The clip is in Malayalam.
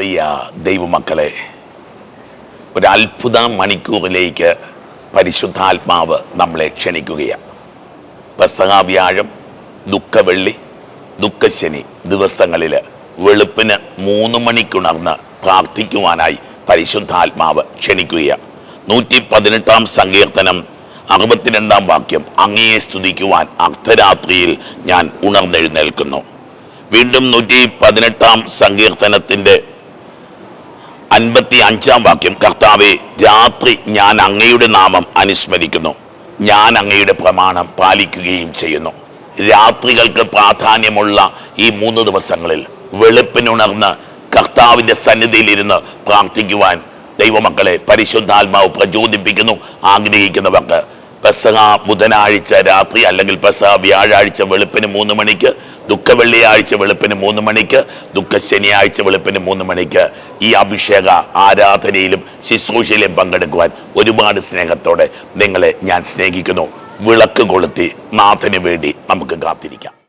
പ്രിയ ദൈവമക്കളെ ഒരു അത്ഭുത മണിക്കൂറിലേക്ക് പരിശുദ്ധാത്മാവ് നമ്മളെ ക്ഷണിക്കുകയാണ്. പെസകാവ്യാഴം ദുഃഖവെള്ളി ദുഃഖശനി ദിവസങ്ങളിൽ വെളുപ്പിന് മൂന്ന് മണിക്കുണർന്ന് പ്രാർത്ഥിക്കുവാനായി പരിശുദ്ധാത്മാവ് ക്ഷണിക്കുകയാണ്. നൂറ്റി പതിനെട്ടാം സങ്കീർത്തനം അറുപത്തിരണ്ടാം വാക്യം അങ്ങയെ സ്തുതിക്കുവാൻ അർദ്ധരാത്രിയിൽ ഞാൻ ഉണർന്നെഴുന്നേൽക്കുന്നു. വീണ്ടും നൂറ്റി പതിനെട്ടാം സങ്കീർത്തനത്തിന്റെ അൻപത്തി അഞ്ചാം വാക്യം കർത്താവെ രാത്രി ഞാൻ അങ്ങയുടെ നാമം അനുസ്മരിക്കുന്നു. ഞാൻ അങ്ങയുടെ പ്രമാണം പാലിക്കുകയും ചെയ്യുന്നു. രാത്രികൾക്ക് പ്രാധാന്യമുള്ള ഈ മൂന്ന് ദിവസങ്ങളിൽ വെളുപ്പിനുണർന്ന് കർത്താവിന്റെ സന്നിധിയിലിരുന്ന് പ്രാർത്ഥിക്കുവാൻ ദൈവമക്കളെ പരിശുദ്ധാത്മാവ് പ്രചോദിപ്പിക്കുന്നു ആഗ്രഹിക്കുന്നവർക്ക് പെസഹ ബുധനാഴ്ച രാത്രി അല്ലെങ്കിൽ പെസഹ വ്യാഴാഴ്ച വെളുപ്പിന് മൂന്ന് മണിക്ക് ദുഃഖ വെള്ളിയാഴ്ച വെളുപ്പിന് മൂന്ന് മണിക്ക് ദുഃഖ ശനിയാഴ്ച വെളുപ്പിന് മൂന്ന് മണിക്ക് ഈ അഭിഷേക ആരാധനയിലും ശുശ്രൂഷയിലും പങ്കെടുക്കുവാൻ ഒരുപാട് സ്നേഹത്തോടെ നിങ്ങളെ ഞാൻ സ്നേഹിക്കുന്നു. വിളക്ക് കൊളുത്തി നാഥന് വേണ്ടി നമുക്ക് കാത്തിരിക്കാം.